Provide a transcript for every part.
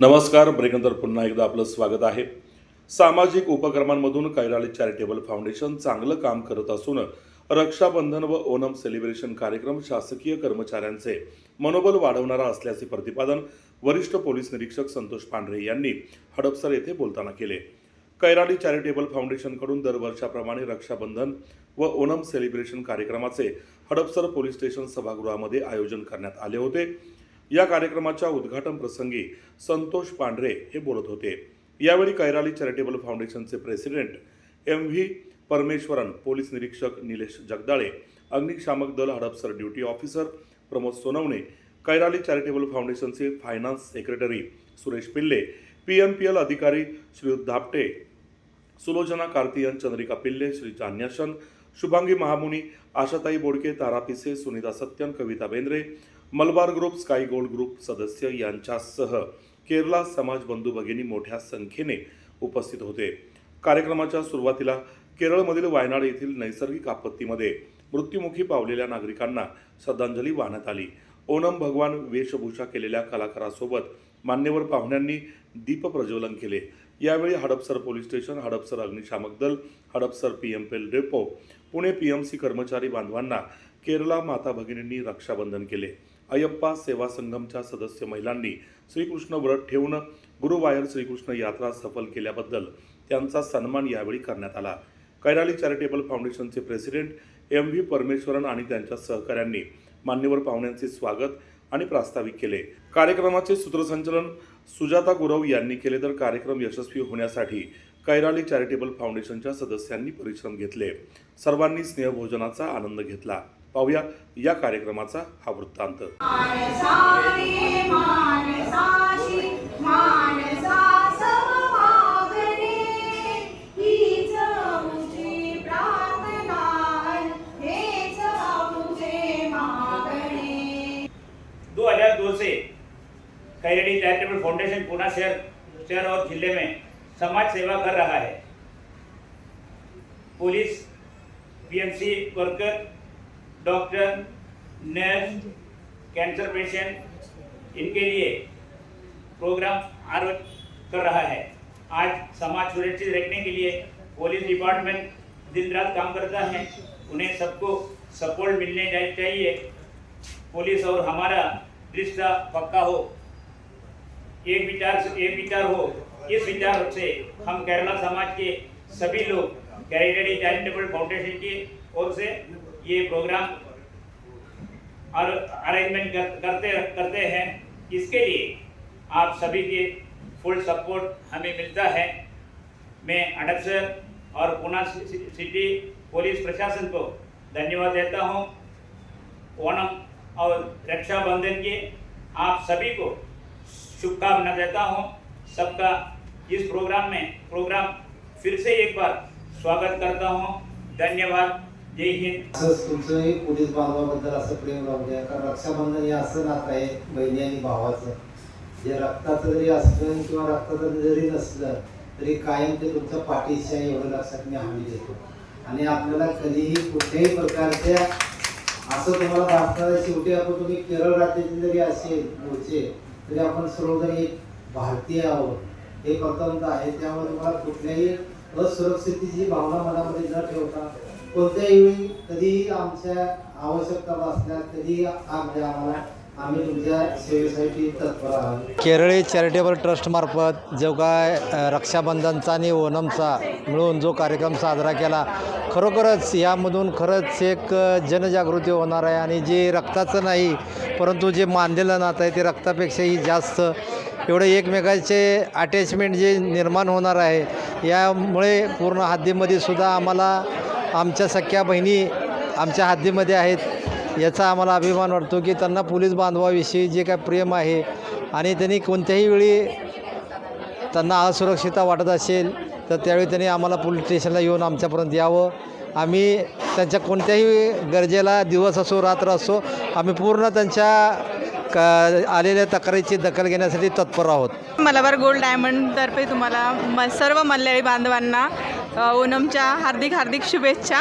नमस्कार ब्रेकनंतर पुन्हा एकदा आपलं स्वागत आहे. सामाजिक उपक्रमांमधून कैराली चॅरिटेबल फाउंडेशन चांगलं काम करत असून रक्षाबंधन व ओणम सेलिब्रेशन कार्यक्रम शासकीय कर्मचाऱ्यांचे मनोबल वाढवणारा असल्याचे प्रतिपादन वरिष्ठ पोलीस निरीक्षक संतोष पांढरे यांनी हडपसर येथे बोलताना केले. कैराली चॅरिटेबल फाउंडेशनकडून दरवर्षाप्रमाणे रक्षाबंधन व ओणम सेलिब्रेशन कार्यक्रमाचे हडपसर पोलीस स्टेशन सभागृहामध्ये आयोजन करण्यात आले होते. या कार्यक्रमाच्या उद्घाटन प्रसंगी संतोष पांढरे हे बोलत होते. यावेळी कैराली चॅरिटेबल फाउंडेशनचे president M V Parameswaran police निरीक्षक निलेश जगदाळे अग्निशामक दल Hadapsar duty officer Pramod Sonawane Kairali charitable फाउंडेशनचे finance secretary Suresh Pillai P M P L अधिकारी श्रीयुत धापटे सुलोचना कार्तियन चंद्रिका पिल्ले श्री जान्याशन शुभांगी महामुनी Ashatai Bodke Tara Pise Sunita Satyan Kavita Bendre Malabar group sky gold group सदस्य यांच्यासह केरला समाज बंधू भगिनी मोठ्या संख्येने उपस्थित होते. कार्यक्रमाच्या सुरुवातीला केरळमधील वायनाड येथील नैसर्गिक आपत्तीमध्ये मृत्युमुखी पावलेल्या नागरिकांना श्रद्धांजली वाहण्यात आली. ओणम भगवान वेशभूषा केलेल्या कलाकारासोबत मान्यवर पाहुण्यांनी दीप प्रज्वलन केले. यावेळी हडपसर पोलीस स्टेशन हडपसर अग्निशामक दल हडपसर पी एम पेल depot Pune P M C कर्मचारी बांधवांना केरला माता भगिनींनी रक्षाबंधन केले. अयप्पा सेवा संघमच्या सदस्य महिलांनी श्रीकृष्ण व्रत ठेवून गुरुवायर श्रीकृष्ण यात्रा सफल केल्याबद्दल त्यांचा सन्मान यावेळी करण्यात आला. कैराली चॅरिटेबल फाउंडेशनचे प्रेसिडेंट एम व्ही परमेश्वरन आणि त्यांच्या सहकाऱ्यांनी मान्यवर पाहुण्यांचे स्वागत आणि प्रास्ताविक केले. कार्यक्रमाचे सूत्रसंचलन सुजाता गुरव यांनी केले तर कार्यक्रम यशस्वी होण्यासाठी कैराली चॅरिटेबल फाउंडेशनच्या सदस्यांनी परिश्रम घेतले. सर्वांनी स्नेहभोजनाचा आनंद घेतला. पाहूया या कार्यक्रमाचा हा वृत्तांत. आमचे मागणे. 2002 से खैरड़ी चैरिटेबल फाउंडेशन पूना शहर शहर और जिले में समाज सेवा कर रहा है। Police PMC worker doctor, nurse, cancer patient, इनके लिए प्रोग्राम आरोप कर रहा है। आज समाज सुरक्षित रखने के लिए पुलिस डिपार्टमेंट दिन रात काम करता है। उन्हें सबको सपोर्ट मिलने चाहिए। पुलिस और हमारा रिश्ता पक्का हो। एक विचार एक विचार हो। इस विचार से हम केरला समाज के सभी लोग कैरिटरी चैरिटेबल फाउंडेशन की ओर से ये प्रोग्राम और अरेंजमेंट कर, करते करते हैं। इसके लिए आप सभी के फुल सपोर्ट हमें मिलता है। मैं अडक्सर और पुणे सिटी पुलिस प्रशासन को धन्यवाद देता हूँ। ओणम और रक्षाबंधन के आप सभी को शुभकामना देता हूँ। सबका इस प्रोग्राम में प्रोग्राम फिर से एक बार स्वागत करता हूँ। धन्यवाद। जय हिंद. असंच तुमचंही पोलीस बांधवाबद्दल असं प्रेम राहू द्या कारण रक्षाबंधन हे असं नातं आहे बहिणी आणि भावाचं. जे रक्ताचं जरी असलं किंवा रक्ताचं जरी नसलं तरी कायम ते तुमच्या पाठीशी आहे एवढं लक्षात मी हमी देतो. आणि आपल्याला कधीही कुठल्याही प्रकारच्या असं तुम्हाला दाखवणार शेवटी आपण तुम्ही केरळ राज्याचे जरी असेल मूळचे तरी आपण सर्वजण एक भारतीय आहोत. हे प्रथमतः आहे त्यामुळे तुम्हाला कुठल्याही असुरक्षिततेची भावना मनामध्ये न ठेवता कोणत्याही वेळी कधीही आमच्या आवश्यकता भासल्यास कधी आग द्या आम्हाला आम्ही तुमच्या सेवेसाठी तत्पर आहोत. केरळी चॅरिटेबल ट्रस्टमार्फत जो काय रक्षाबंधनचा आणि ओणमचा मिळून जो कार्यक्रम साजरा केला खरोखरच यामधून खरंच एक जनजागृती होणार आहे आणि जे रक्ताचं नाही परंतु जे मानलेलं नातं आहे ते रक्तापेक्षाही जास्त. एवढं एकमेकाचे अटॅचमेंट जे निर्माण होणार आहे यामुळे पूर्ण हद्दीमध्ये सुद्धा आम्हाला आमच्या सख्या बहिणी आमच्या हद्दीमध्ये आहेत. याचा आम्हाला अभिमान वाटतो की त्यांना पोलीस बांधवाविषयी जे काय प्रेम आहे आणि त्यांनी कोणत्याही वेळी त्यांना असुरक्षितता वाटत असेल तर त्यावेळी त्यांनी आम्हाला पोलीस स्टेशनला येऊन आमच्यापर्यंत यावं. आम्ही त्यांच्या कोणत्याही गरजेला दिवस असो रात्र असो आम्ही पूर्ण त्यांच्या क आलेल्या तक्रारीची दखल घेण्यासाठी तत्पर आहोत. मलाबार गोल्ड डायमंडतर्फे तुम्हाला म सर्व मल्याळी बांधवांना ओनम हार्दिक हार्दिक शुभेच्छा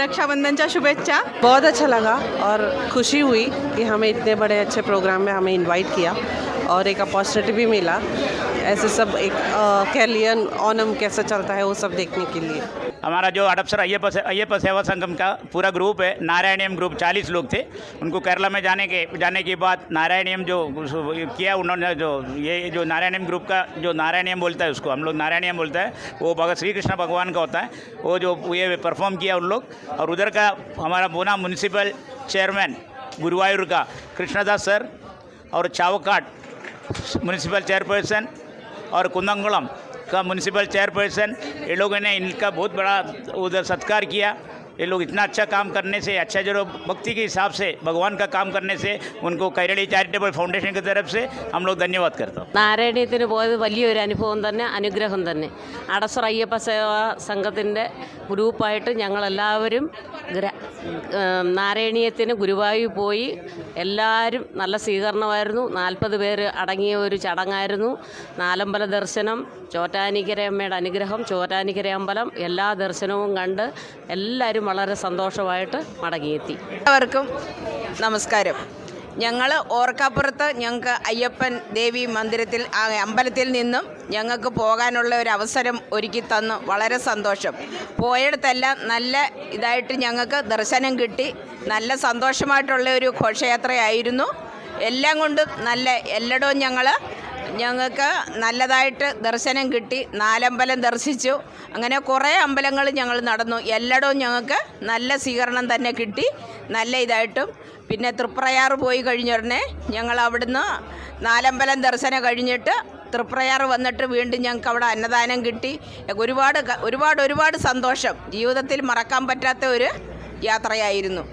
रक्षाबंधनच्या शुभेच्छा. बहुत अच्छा लगा और खुशी हुई कि हमें इतने बड़े अच्छे प्रोग्राम में हमें इनवाइट किया और एक अपॉर्चुनिटी भी मिला। ऐसे सब एक कैलियन ओनम कैसा चलता है वो सब देखने के लिए। हमारा जो अडपसर अय्यप अय्यप सेवा संगम का पूरा ग्रुप है, नारायणियम ग्रुप, चालीस लोग थे। उनको केरला में जाने के जाने के बाद नारायणियम जो किया, उन्होंने जो, ये जो नारायणियम ग्रुप का जो नारायणियम बोलता है उसको, हम लोग नारायणियम बोलता है, वो भगत श्री कृष्ण भगवान का होता है। वो जो ये परफॉर्म किया उन लोग, और उधर का हमारा बोना म्यूनसिपल चेयरमैन गुरुवायूर का, कृष्णदास सर और चावकाट म्यूनसिपल चेयरपर्सन और कुंदंगुलम का म्यूनसिपल चेयरपर्सन ये लोगों ने इनका बहुत बड़ा उधर सत्कार किया। ये लोग इतना अच्छा काम करने से अच्छा जो भक्ति के हिसाब से भगवान का काम करने से उनको कैरड़ी चैरिटेबल फाउंडेशन की तरफ से हम लोग धन्यवाद करता हूँ നാരായണീയത്തിന് പോയത് വലിയൊരു അനുഭവം തന്നെ അനുഗ്രഹം തന്നെ അടസർ അയ്യപ്പ സേവാ സംഘത്തിൻ്റെ ഗ്രൂപ്പായിട്ട് ഞങ്ങളെല്ലാവരും ഗ്ര ഏം, നാരായണീയത്തിന് ഗുരുവായൂർ പോയി എല്ലാവരും നല്ല സ്വീകരണമായിരുന്നു നാൽപ്പത് പേര് അടങ്ങിയ ഒരു ചടങ്ങായിരുന്നു നാലമ്പല ദർശനം ചോറ്റാനിക്കരയമ്മയുടെ അനുഗ്രഹം ചോറ്റാനിക്കര അമ്പലം എല്ലാ ദർശനവും കണ്ട് എല്ലാവരും വളരെ സന്തോഷമായിട്ട് മടങ്ങിയെത്തി. എല്ലാവർക്കും നമസ്കാരം. ഞങ്ങൾ ഓർക്കാപ്പുറത്ത് ഞങ്ങൾക്ക് അയ്യപ്പൻ ദേവി മന്ദിരത്തിൽ അമ്പലത്തിൽ നിന്നും ഞങ്ങൾക്ക് പോകാനുള്ള ഒരു അവസരം ഒരുക്കി തന്നു. വളരെ സന്തോഷം. പോയിടത്തെല്ലാം നല്ല ഇതായിട്ട് ഞങ്ങൾക്ക് ദർശനം കിട്ടി. നല്ല സന്തോഷമായിട്ടുള്ള ഒരു ഘോഷയാത്രയായിരുന്നു. എല്ലാം കൊണ്ടും നല്ല എല്ലായിടവും ഞങ്ങൾ ഞങ്ങൾക്ക് നല്ലതായിട്ട് ദർശനം കിട്ടി. നാലമ്പലം ദർശിച്ചു. അങ്ങനെ കുറേ അമ്പലങ്ങൾ ഞങ്ങൾ നടന്നു. എല്ലായിടവും ഞങ്ങൾക്ക് നല്ല സ്വീകരണം തന്നെ കിട്ടി. നല്ല ഇതായിട്ടും. പിന്നെ തൃപ്രയാർ പോയി കഴിഞ്ഞ ഉടനെ ഞങ്ങൾ അവിടുന്ന് നാലമ്പലം ദർശനം കഴിഞ്ഞിട്ട് തൃപ്രയാർ വന്നിട്ട് വീണ്ടും ഞങ്ങൾക്ക് അവിടെ അന്നദാനം കിട്ടി. ഒരുപാട് ഒരുപാട് ഒരുപാട് സന്തോഷം. ജീവിതത്തിൽ മറക്കാൻ പറ്റാത്ത ഒരു യാത്രയായിരുന്നു.